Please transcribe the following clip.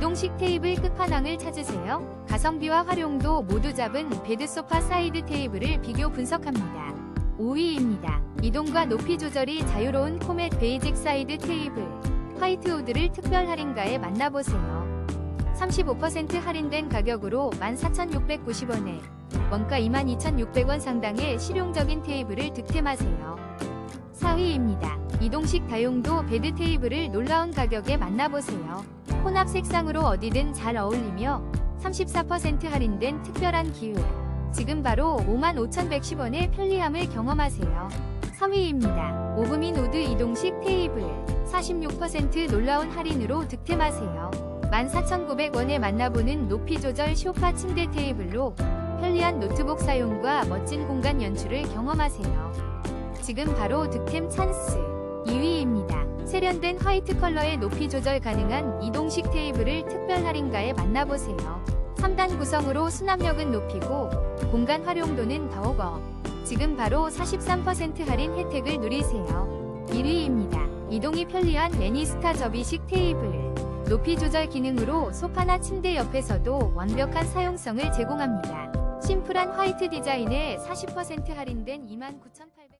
이동식 테이블 끝판왕을 찾으세요. 가성비와 활용도 모두 잡은 베드소파 사이드 테이블을 비교 분석합니다. 5위입니다. 이동과 높이 조절이 자유로운 코멧 베이직 사이드 테이블. 화이트우드를 특별 할인가에 만나보세요. 35% 할인된 가격으로 14,690원에 원가 22,600원 상당의 실용적인 테이블을 득템하세요. 4위입니다. 이동식 다용도 베드 테이블을 놀라운 가격에 만나보세요. 혼합 색상으로 어디든 잘 어울리며 34% 할인된 특별한 기회. 지금 바로 55,110원의 편리함을 경험하세요. 3위입니다. 오브민 우드 이동식 테이블 46% 놀라운 할인으로 득템하세요. 14,900원에 만나보는 높이 조절 쇼파 침대 테이블로 편리한 노트북 사용과 멋진 공간 연출을 경험하세요. 지금 바로 득템 찬스 2위입니다. 세련된 화이트 컬러의 높이 조절 가능한 이동식 테이블을 특별 할인가에 만나보세요. 3단 구성으로 수납력은 높이고 공간 활용도는 더욱어 지금 바로 43% 할인 혜택을 누리세요. 1위입니다. 이동이 편리한 레니스타 접이식 테이블 높이 조절 기능으로 소파나 침대 옆에서도 완벽한 사용성을 제공합니다. 심플한 화이트 디자인에 40% 할인된 29,800원